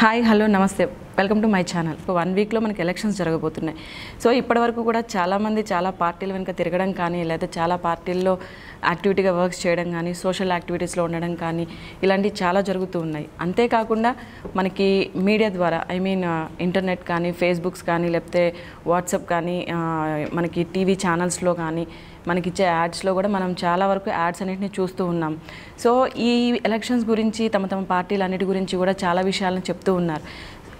Hi hello నమస్తే. Welcome to my channel ఇప్పుడు one వీక్లో మనకి ఎలక్షన్స్ జరగబోతున్నాయి. సో ఇప్పటివరకు కూడా చాలామంది చాలా పార్టీల వెనుక తిరగడం కానీ లేదా చాలా పార్టీల్లో యాక్టివిటీగా వర్క్స్ చేయడం కానీ సోషల్ యాక్టివిటీస్లో ఉండడం కానీ ఇలాంటివి చాలా జరుగుతూ ఉన్నాయి. అంతేకాకుండా మనకి మీడియా ద్వారా ఐ మీన్ ఇంటర్నెట్ కానీ ఫేస్బుక్స్ కానీ లేకపోతే వాట్సాప్ కానీ uh, మనకి టీవీ ఛానల్స్లో కానీ మనకిచ్చే యాడ్స్లో కూడా మనం చాలా వరకు యాడ్స్ అన్నింటినీ చూస్తూ ఉన్నాం. సో ఈ ఎలక్షన్స్ గురించి తమ తమ పార్టీలు అన్నిటి గురించి కూడా చాలా విషయాలను చెప్తూ ఉన్నారు.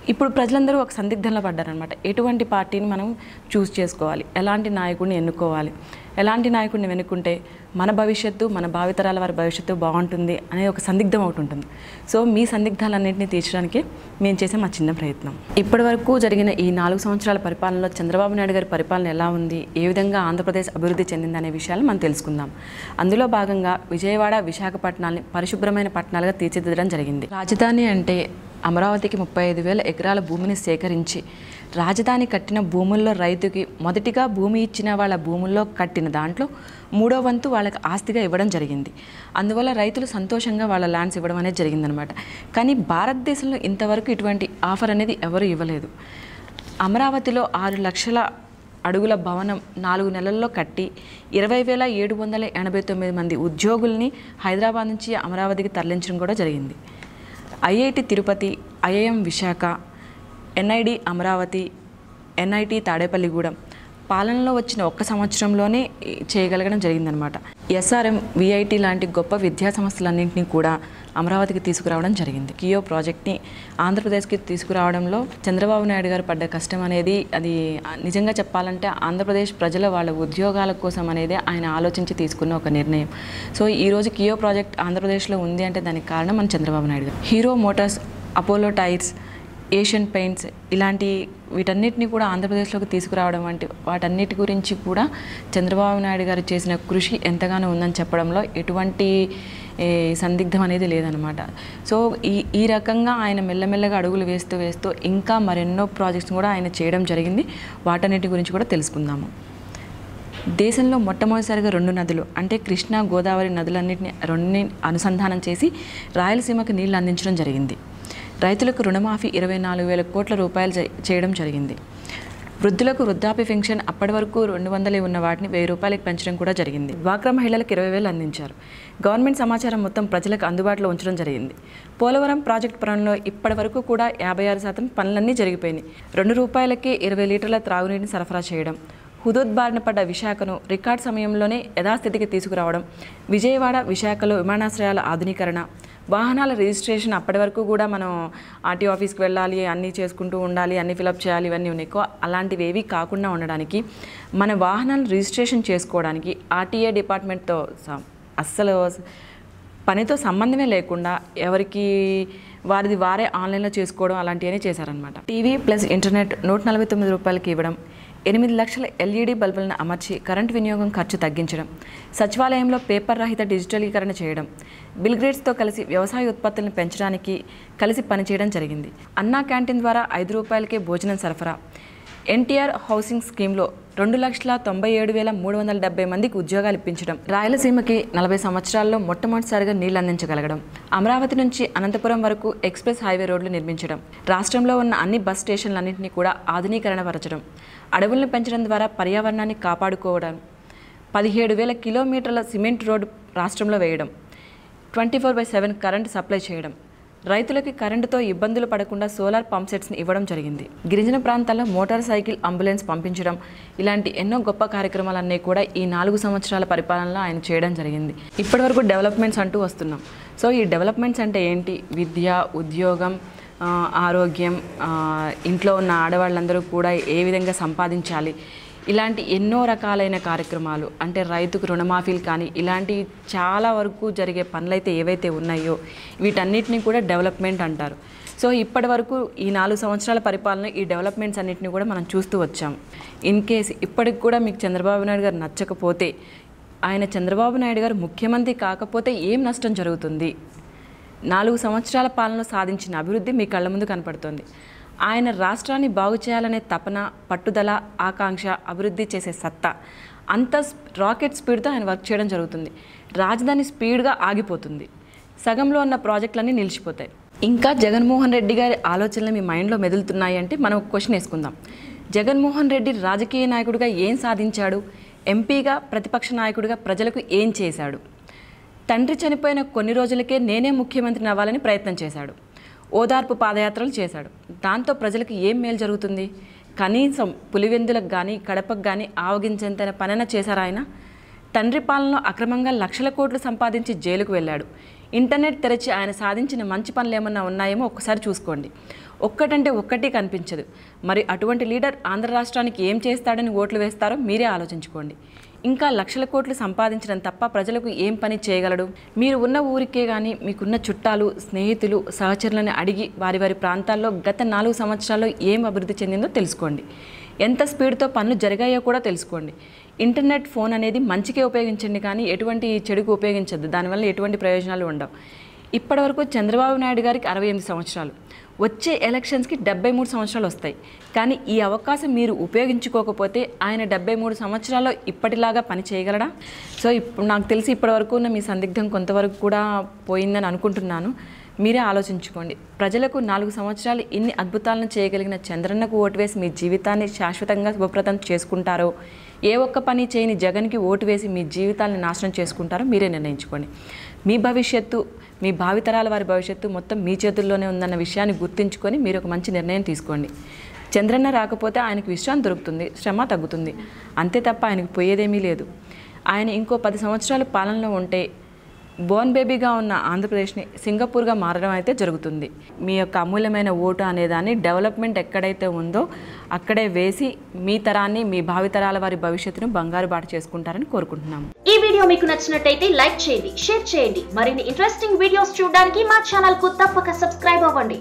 ఇప్పుడు ప్రజలందరూ ఒక సందిగ్ధంలో పడ్డారనమాట ఎటువంటి పార్టీని మనం చూస్ చేసుకోవాలి? ఎలాంటి నాయకుడిని ఎన్నుకోవాలి? ఎలాంటి నాయకుడిని వెనుక్కుంటే మన భవిష్యత్తు మన భావితరాల వారి భవిష్యత్తు బాగుంటుంది అనే ఒక సందిగ్ధం ఒకటి ఉంటుంది. సో మీ సందిగ్ధాలన్నింటినీ తీర్చడానికి మేము చేసే మా చిన్న ప్రయత్నం. ఇప్పటి వరకు జరిగిన ఈ నాలుగు సంవత్సరాల పరిపాలనలో చంద్రబాబు నాయుడు గారి పరిపాలన ఎలా ఉంది? ఏ విధంగా ఆంధ్రప్రదేశ్ అభివృద్ధి చెందిందనే విషయాలు మనం తెలుసుకుందాం. అందులో భాగంగా విజయవాడ విశాఖపట్నాల్ని పరిశుభ్రమైన పట్టణాలుగా తీర్చిదిద్దడం జరిగింది. రాజధాని అంటే అమరావతికి ముప్పై ఐదు వేల ఎకరాల భూమిని సేకరించి రాజధాని కట్టిన భూముల్లో రైతుకి మొదటిగా భూమి ఇచ్చిన వాళ్ళ భూముల్లో కట్టిన దాంట్లో మూడో వంతు వాళ్ళకి ఆస్తిగా ఇవ్వడం జరిగింది. అందువల్ల రైతులు సంతోషంగా వాళ్ళ ల్యాండ్స్ ఇవ్వడం అనేది జరిగిందనమాట. కానీ భారతదేశంలో ఇంతవరకు ఇటువంటి ఆఫర్ అనేది ఎవరు ఇవ్వలేదు. అమరావతిలో ఆరు లక్షల అడుగుల భవనం నాలుగు నెలల్లో కట్టి ఇరవై వేల ఏడు వందల ఎనభై తొమ్మిది మంది ఉద్యోగుల్ని హైదరాబాద్ నుంచి అమరావతికి తరలించడం కూడా జరిగింది. IIT Tirupati IIM Visakha NID Amaravati NIT Tadepalligudem పాలనలో వచ్చిన ఒక్క సంవత్సరంలోనే చేయగలగడం జరిగిందనమాట. ఎస్ఆర్ఎం విఐటి లాంటి గొప్ప విద్యా సంస్థలన్నింటినీ కూడా అమరావతికి తీసుకురావడం జరిగింది. కియో ప్రాజెక్ట్ని ఆంధ్రప్రదేశ్కి తీసుకురావడంలో చంద్రబాబు నాయుడు గారు పడ్డ కష్టం అనేది అది నిజంగా చెప్పాలంటే ఆంధ్రప్రదేశ్ ప్రజల వాళ్ళ ఉద్యోగాల కోసం అనేది ఆయన ఆలోచించి తీసుకున్న ఒక నిర్ణయం. సో ఈరోజు కియో ప్రాజెక్ట్ ఆంధ్రప్రదేశ్లో ఉంది అంటే దానికి కారణం మన Chandrababu Naidu garu. Hero Motors Apollo Tyres Asian Paints ఇలాంటి వీటన్నిటిని కూడా ఆంధ్రప్రదేశ్లోకి తీసుకురావడం వంటి వాటన్నిటి గురించి కూడా చంద్రబాబు నాయుడు గారు చేసిన కృషి ఎంతగానో ఉందని చెప్పడంలో ఎటువంటి సందిగ్ధం అనేది లేదనమాట. సో ఈ ఈ రకంగా ఆయన మెల్లమెల్లగా అడుగులు వేస్తూ వేస్తూ ఇంకా మరెన్నో ప్రాజెక్ట్స్ కూడా ఆయన చేయడం జరిగింది. వాటన్నిటి గురించి కూడా తెలుసుకుందాము. దేశంలో మొట్టమొదటిసారిగా రెండు నదులు అంటే కృష్ణా గోదావరి నదులన్నింటినీ రెండుని అనుసంధానం చేసి రాయలసీమకు నీళ్ళు అందించడం జరిగింది. రైతులకు రుణమాఫీ ఇరవై నాలుగు వేల కోట్ల రూపాయలు చేయడం జరిగింది. వృద్ధులకు వృద్ధాప్య పెన్షన్ అప్పటి వరకు రెండు వందలే ఉన్న వాటిని వెయ్యి రూపాయలకు పెంచడం కూడా జరిగింది. డ్వాక్రా మహిళలకు ఇరవై వేలు అందించారు. గవర్నమెంట్ సమాచారం మొత్తం ప్రజలకు అందుబాటులో ఉంచడం జరిగింది. పోలవరం ప్రాజెక్టు పనుల్లో ఇప్పటి వరకు కూడా యాభై ఆరు శాతం పనులన్నీ జరిగిపోయినాయి. రెండు రూపాయలకే ఇరవై లీటర్ల త్రాగునీటిని సరఫరా చేయడం హుదోద్బారిన పడ్డ విశాఖను రికార్డ్ సమయంలోనే యథాస్థితికి తీసుకురావడం విజయవాడ విశాఖలో విమానాశ్రయాల ఆధునీకరణ వాహనాల రిజిస్ట్రేషన్ అప్పటి వరకు కూడా మనం ఆర్టీ ఆఫీస్కి వెళ్ళాలి అన్నీ చేసుకుంటూ ఉండాలి అన్నీ ఫిలప్ చేయాలి ఇవన్నీ ఉన్నాయి. అలాంటివి ఏవి కాకుండా ఉండడానికి మన వాహనాలు రిజిస్ట్రేషన్ చేసుకోవడానికి ఆర్టీఏ డిపార్ట్మెంట్తో అస్సలు పనితో సంబంధమే లేకుండా ఎవరికి వారిది వారే ఆన్లైన్లో చేసుకోవడం అలాంటివన్నీ చేశారనమాట టీవీ ప్లస్ ఇంటర్నెట్ నూట నలభై తొమ్మిది రూపాయలకి ఇవ్వడం ఎనిమిది లక్షల ఎల్ఈడి బల్బులను అమర్చి కరెంటు వినియోగం ఖర్చు తగ్గించడం సచివాలయంలో పేపర్ రహిత డిజిటలీకరణ చేయడం బిల్గ్రేడ్స్తో కలిసి వ్యవసాయ ఉత్పత్తులను పెంచడానికి కలిసి పనిచేయడం జరిగింది. అన్నా క్యాంటీన్ ద్వారా ఐదు రూపాయలకే భోజనం సరఫరా ఎన్టీఆర్ హౌసింగ్ స్కీమ్లో రెండు లక్షల తొంభై ఏడు వేల మూడు వందల డెబ్బై మందికి ఉద్యోగాలు ఇప్పించడం రాయలసీమకి నలభై సంవత్సరాల్లో మొట్టమొదటిసారిగా నీళ్ళు అందించగలగడం అమరావతి నుంచి అనంతపురం వరకు ఎక్స్ప్రెస్ హైవే రోడ్లు నిర్మించడం రాష్ట్రంలో ఉన్న అన్ని బస్ స్టేషన్లన్నింటినీ కూడా ఆధునీకరణ పరచడం అడవులను పెంచడం ద్వారా పర్యావరణాన్ని కాపాడుకోవడం పదిహేడు వేల కిలోమీటర్ల సిమెంట్ రోడ్డు రాష్ట్రంలో వేయడం twenty four by seven current supply చేయడం రైతులకి కరెంటుతో ఇబ్బందులు పడకుండా సోలార్ పంప్ సెట్స్ని ఇవ్వడం జరిగింది. గిరిజన ప్రాంతాల్లో మోటార్ సైకిల్ అంబులెన్స్ పంపించడం ఇలాంటి ఎన్నో గొప్ప కార్యక్రమాలన్నీ కూడా ఈ నాలుగు సంవత్సరాల పరిపాలనలో ఆయన చేయడం జరిగింది. ఇప్పటివరకు డెవలప్మెంట్స్ అంటూ వస్తున్నాం. సో ఈ డెవలప్మెంట్స్ అంటే ఏంటి? విద్య ఉద్యోగం ఆరోగ్యం ఇంట్లో ఉన్న ఆడవాళ్ళందరూ కూడా ఏ విధంగా సంపాదించాలి? ఇలాంటి ఎన్నో రకాలైన కార్యక్రమాలు అంటే రైతుకు రుణమాఫీలు కానీ ఇలాంటి చాలా వరకు జరిగే పనులైతే ఏవైతే ఉన్నాయో వీటన్నిటిని కూడా డెవలప్మెంట్ అంటారు. సో ఇప్పటి వరకు ఈ నాలుగు సంవత్సరాల పరిపాలన ఈ డెవలప్మెంట్స్ అన్నింటినీ కూడా మనం చూస్తూ వచ్చాం. ఇన్ కేస్ ఇప్పటికి కూడా మీకు చంద్రబాబు నాయుడు గారు నచ్చకపోతే ఆయన చంద్రబాబు నాయుడు గారు ముఖ్యమంత్రి కాకపోతే ఏం నష్టం జరుగుతుంది? నాలుగు సంవత్సరాల పాలన సాధించిన అభివృద్ధి మీ కళ్ళ ముందు కనపడుతుంది. ఆయన రాష్ట్రాన్ని బాగు చేయాలనే తపన పట్టుదల ఆకాంక్ష అభివృద్ధి చేసే సత్తా. అంత స్ప- రాకెట్ స్పీడ్తో ఆయన వర్క్ చేయడం జరుగుతుంది. రాజధాని స్పీడ్గా ఆగిపోతుంది. సగంలో ఉన్న ప్రాజెక్టులన్నీ నిలిచిపోతాయి. ఇంకా జగన్మోహన్ రెడ్డి గారి ఆలోచనలు మీ మైండ్లో మెదులుతున్నాయి అంటే మనం ఒక క్వశ్చన్ వేసుకుందాం. జగన్మోహన్ రెడ్డి రాజకీయ నాయకుడిగా ఏం సాధించాడు? ఎంపీగా ప్రతిపక్ష నాయకుడిగా ప్రజలకు ఏం చేశాడు? తండ్రి చనిపోయిన కొన్ని రోజులకే నేనే ముఖ్యమంత్రిని అవ్వాలని ప్రయత్నం చేశాడు. ఓదార్పు పాదయాత్రలు చేశాడు. దాంతో ప్రజలకు ఏం మేలు జరుగుతుంది? కనీసం పులివెందులకు కానీ కడపకు కానీ ఆవగించేంత పనైనా చేశారు ఆయన? తండ్రి పాలనలో అక్రమంగా లక్షల కోట్లు సంపాదించి జైలుకు వెళ్ళాడు. ఇంటర్నెట్ తెరచి ఆయన సాధించిన మంచి పనులు ఏమన్నా ఉన్నాయేమో ఒక్కసారి చూసుకోండి. ఒక్కటంటే ఒక్కటి కనిపించదు. మరి అటువంటి లీడర్ ఆంధ్ర రాష్ట్రానికి ఏం చేస్తాడని ఓట్లు వేస్తారో మీరే ఆలోచించుకోండి. ఇంకా లక్షల కోట్లు సంపాదించడం తప్ప ప్రజలకు ఏం పని చేయగలడు? మీరు ఉన్న ఊరికే కానీ మీకున్న చుట్టాలు స్నేహితులు సహచరులను అడిగి వారి వారి ప్రాంతాల్లో గత నాలుగు సంవత్సరాల్లో ఏం అభివృద్ధి చెందిందో తెలుసుకోండి. ఎంత స్పీడ్తో పనులు జరిగాయో కూడా తెలుసుకోండి. ఇంటర్నెట్ ఫోన్ అనేది మంచికే ఉపయోగించండి కానీ ఎటువంటి చెడుకు ఉపయోగించద్దు. దానివల్ల ఎటువంటి ప్రయోజనాలు ఉండవు. ఇప్పటివరకు చంద్రబాబు నాయుడు గారికి అరవై ఎనిమిది సంవత్సరాలు. వచ్చే ఎలక్షన్స్కి డెబ్బై మూడు సంవత్సరాలు వస్తాయి. కానీ ఈ అవకాశం మీరు ఉపయోగించుకోకపోతే ఆయన డెబ్బై మూడు సంవత్సరాల్లో ఇప్పటిలాగా పని చేయగలడా? సో ఇప్పుడు నాకు తెలిసి ఇప్పటివరకు ఉన్న మీ సందిగ్ధం కొంతవరకు కూడా పోయిందని అనుకుంటున్నాను. మీరే ఆలోచించుకోండి. ప్రజలకు నాలుగు సంవత్సరాలు ఇన్ని అద్భుతాలను చేయగలిగిన చంద్రన్నకు ఓటు వేసి మీ జీవితాన్ని శాశ్వతంగా శుభప్రదం చేసుకుంటారో ఏ ఒక్క పని చేయని జగన్కి ఓటు వేసి మీ జీవితాన్ని నాశనం చేసుకుంటారో మీరే నిర్ణయించుకోండి. మీ భవిష్యత్తు మీ భావితరాల వారి భవిష్యత్తు మొత్తం మీ చేతుల్లోనే ఉందన్న విషయాన్ని గుర్తుంచుకొని మీరు ఒక మంచి నిర్ణయం తీసుకోండి. చంద్రన్న రాకపోతే ఆయనకు విశ్రాంతి దొరుకుతుంది శ్రమ తగ్గుతుంది. అంతే తప్ప ఆయనకు పోయేదేమీ లేదు. ఆయన ఇంకో పది సంవత్సరాలు పాలనలో ఉంటే బోర్న్ బేబీగా ఉన్న ఆంధ్రప్రదేశ్ని సింగపూర్గా మారడం అయితే జరుగుతుంది. మీ యొక్క అమూల్యమైన ఓటు అనేదాన్ని డెవలప్మెంట్ ఎక్కడైతే ఉందో అక్కడే వేసి మీ తరాన్ని మీ భావితరాల వారి భవిష్యత్తును బంగారు బాట చేసుకుంటారని కోరుకుంటున్నాము. ఈ వీడియో మీకు నచ్చినట్టయితే లైక్ చేయండి షేర్ చేయండి. మరిన్ని ఇంట్రెస్టింగ్ వీడియోస్ చూడడానికి మా ఛానల్కు తప్పక సబ్స్క్రైబ్ అవ్వండి.